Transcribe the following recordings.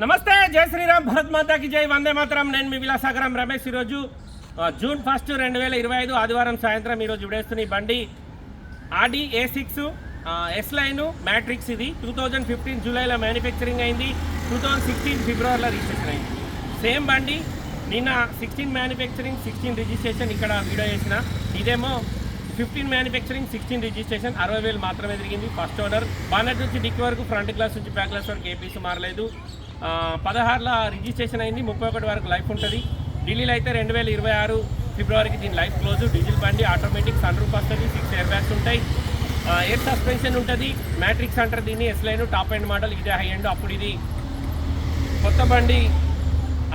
నమస్తే జై శ్రీరామ్ భరత్ మాతాకి జై వందే మాత్రం. నేను మీ విలాసాగరం రమేష్ ఈరోజు జూన్ ఫస్ట్ రెండు వేల ఇరవై ఐదు ఆదివారం సాయంత్రం ఈరోజు విడేస్తున్న ఈ బండి. Audi A six S line matrix ఇది. టూ థౌజండ్ ఫిఫ్టీన్ జూలైలో మ్యానుఫ్యాక్చరింగ్ అయింది. టూ థౌజండ్ సిక్స్టీన్ ఫిబ్రవరిలో రిజిస్ట్రేషన్ అయింది. సేమ్ బండి నిన్న సిక్స్టీన్ మ్యానుఫ్యాక్చరింగ్ సిక్స్టీన్ రిజిస్ట్రేషన్ ఇక్కడ వీడియో చేసిన. ఇదేమో ఫిఫ్టీన్ మ్యానుఫ్యాక్చరింగ్ సిక్స్టీన్ రిజిస్ట్రేషన్ అరవై వేలు మాత్రమే తిరిగింది ఫస్ట్ ఓనర్ బానెట్ నుంచి డిక్ వరకు ఫ్రంట్ గ్లాస్ నుంచి బ్యాక్ గ్లాస్ వరకు ఏ పీస్ మారలేదు. పదహారులో రిజిస్ట్రేషన్ అయింది ముప్పై ఒకటి వరకు లైఫ్ ఉంటుంది. ఢిల్లీలో అయితే రెండు వేల ఇరవై ఆరు ఫిబ్రవరికి దీని లైఫ్ క్లోజ్ డీజిల్ బండి ఆటోమేటిక్ సన్ రూఫ్ వస్తుంది సిక్స్ ఎయిర్ బ్యాగ్స్ ఉంటాయి. ఎయిర్ సస్పెన్షన్ ఉంటుంది మ్యాట్రిక్స్ అంటారు దీన్ని S line top end model ఇదే హై ఎండ్ అప్పుడు ఇది. కొత్త బండి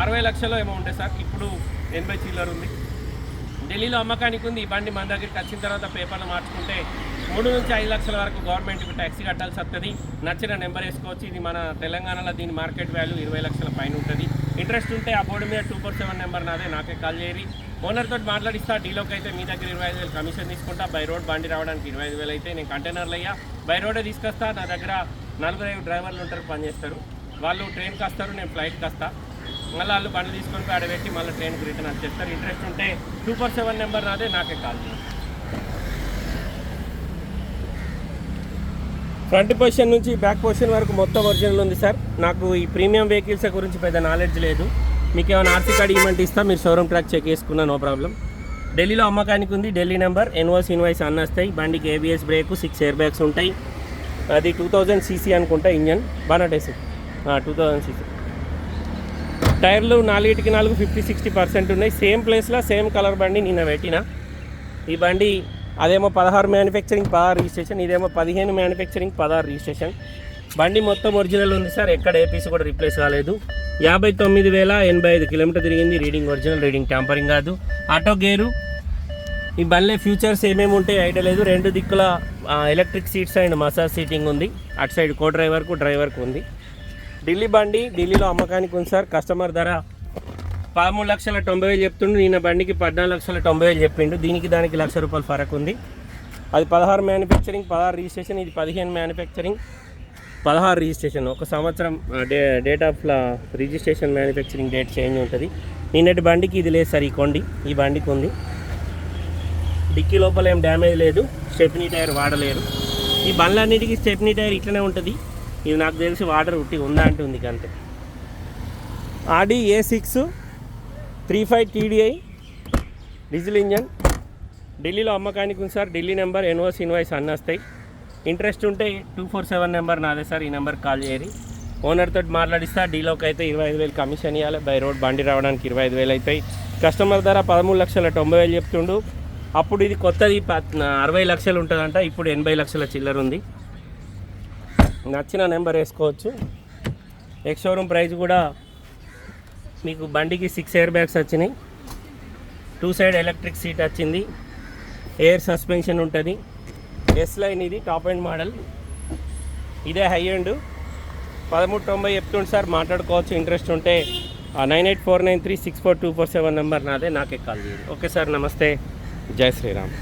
అరవై లక్షలు ఏమో ఉండే సార్ ఇప్పుడు ఎనభై చిల్లర్ ఉంది. ఢిల్లీలో అమ్మకానికి ఉంది. ఈ బండి మన దగ్గరికి వచ్చిన తర్వాత పేపర్లు మార్చుకుంటే మూడు నుంచి ఐదు లక్షల వరకు గవర్నమెంట్కి ట్యాక్సీ కట్టాల్సి వస్తుంది. నచ్చిన నెంబర్ వేసుకోవచ్చు. ఇది మన తెలంగాణలో దీని మార్కెట్ వాల్యూ ఇరవై లక్షల పైన ఉంటుంది. ఇంట్రెస్ట్ ఉంటే ఆ బోర్డు మీద టూ ఫోర్ సెవెన్ నెంబర్ నాదే నాకే కాల్ చేయరి ఓనర్తో మాట్లాడిస్తా డీలోకి అయితే మీ దగ్గర ఇరవై ఐదు వేలు కమిషన్ తీసుకుంటా. బై రోడ్ బండి రావడానికి ఇరవై ఐదు వేలు అయితే నేను కంటైనర్లు అయ్యా. బై రోడే తీసుకొస్తా. నా దగ్గర నలుగురు ఐదు డ్రైవర్లు ఉంటారు పనిచేస్తారు వాళ్ళు ట్రైన్కి వస్తారు నేను ఫ్లైట్కి వస్తా. మళ్ళీ వాళ్ళు బండ్లు తీసుకొని పోయి ఆడబెట్టి మళ్ళీ ట్రైన్కి రిటర్న్ వచ్చేస్తారు ఇంట్రెస్ట్ ఉంటే టూ ఫోర్ సెవెన్ నెంబర్ నాదే నాకే కాల్ చేయండి. ఫ్రంట్ పొజిషన్ నుంచి బ్యాక్ పొజిషన్ వరకు మొత్తం ఒరిజినల్ ఉంది సార్. నాకు ఈ ప్రీమియం వెహికల్స్ గురించి పెద్ద నాలెడ్జ్ లేదు. మీకు ఏమైనా ఆర్సీ కార్డ్ ఇవ్వమంటే ఇస్తా మీరు షోరూమ్ ట్రాక్ చెక్ చేసుకున్నా నో ప్రాబ్లం ఢిల్లీలో అమ్మకానికి ఉంది ఢిల్లీ నెంబర్ ఎన్ఓస్ ఇన్వాయిస్ అన్న వస్తాయి. బండికి ABS brake six air bags ఉంటాయి. అది టూ థౌజండ్ సీసీ అనుకుంటా ఇంజన్. బానటేసి టూ థౌజండ్ సీసీ టైర్లు నాలుగిటికి నాలుగు ఫిఫ్టీ సిక్స్టీ పర్సెంట్ ఉన్నాయి. సేమ్ ప్లేస్లో సేమ్ కలర్ బండి నిన్న పెట్టిన. ఈ బండి అదేమో పదహారు మ్యానుఫ్యాక్చరింగ్ పదహారు రిజిస్ట్రేషన్ ఇదేమో పదిహేను మ్యానుఫ్యాక్చరింగ్ పదహారు రిజిస్ట్రేషన్. బండి మొత్తం ఒరిజినల్ ఉంది సార్ ఎక్కడ ఏ పీస్ కూడా రీప్లేస్ కాలేదు. యాభై తొమ్మిది వేల ఎనభై ఐదు కిలోమీటర్ తిరిగింది రీడింగ్ ఒరిజినల్ రీడింగ్ ట్యాంపరింగ్ కాదు. ఆటో గేరు ఈ బండ్లే ఫ్యూచర్స్ ఏమేమి ఉంటాయి ఐడియా లేదు. రెండు దిక్కుల electric seats and massage seating ఉంది. అటు సైడ్ కో డ్రైవర్కు డ్రైవర్కు ఉంది. ఢిల్లీ బండి ఢిల్లీలో అమ్మకానికి ఉంది సార్. కస్టమర్ ధర పదమూడు లక్షల తొంభై వేలు చెప్తుండు. నేను బండికి పద్నాలుగు లక్షల తొంభై వేలు చెప్పిండు. దీనికి దానికి లక్ష రూపాయలు ఫరక్ ఉంది. అది పదహారు మ్యానుఫ్యాక్చరింగ్ పదహారు రిజిస్ట్రేషన్ ఇది పదిహేను మ్యానుఫ్యాక్చరింగ్ పదహారు రిజిస్ట్రేషన్ ఒక సంవత్సరం day date of registration manufacturing date change ఉంటుంది. నిన్నటి బండికి ఇది లేదు సార్ ఈ కొండి. ఈ బండికి ఉంది. డిక్కీ లోపల ఏం డ్యామేజ్ లేదు. స్టెప్నీ టైర్ వాడలేరు ఈ బండ్లన్నిటికీ స్టెప్నీ టైర్ ఇట్లనే ఉంటుంది. ఇది నాకు తెలిసి వాటర్ ఉట్టి ఉందా అంటే ఉంది అంతే. Audi A six three five TDI diesel engine ఢిల్లీలో అమ్మకానికి ఉంది సార్. ఢిల్లీ నెంబర్ ఎన్ఓస్ ఇన్వాయిస్ అన్నీ వస్తాయి. ఇంట్రెస్ట్ ఉంటే టూ ఫోర్ సెవెన్ నెంబర్ నాదే సార్. ఈ నెంబర్ కాల్ చేయరు ఓనర్తో మాట్లాడిస్తా. డీలోకి అయితే ఇరవై ఐదు వేలు కమిషన్ ఇవ్వాలి బై రోడ్ బండి రావడానికి ఇరవై ఐదు వేలు అవుతాయి. కస్టమర్ ధర పదమూడు లక్షల తొంభై వేలు చెప్తుండు. అప్పుడు ఇది కొత్తది అరవై లక్షలు ఉంటుందంట. ఇప్పుడు ఎనభై లక్షల చిల్లర ఉంది. నచ్చిన నెంబర్ వేసుకోవచ్చు. ఎక్స్ షోరూమ్ ప్రైస్ కూడా మీకు బండికి సిక్స్ ఎయిర్ బ్యాగ్స్ వచ్చినాయి. టూ సైడ్ ఎలక్ట్రిక్ సీట్ వచ్చింది. ఎయిర్ సస్పెన్షన్ ఉంటుంది. ఎస్ లైన్ ఇది టాప్ ఎండ్ మోడల్ ఇదే హై ఎండ్ పదమూడు తొంభై చెప్తుండు సార్ మాట్లాడుకోవచ్చు ఇంట్రెస్ట్ ఉంటే. Nine eight four nine three six four two four seven number నాదే నాకే కాల్ చేయండి. ఓకే సార్ నమస్తే. జై శ్రీరామ్.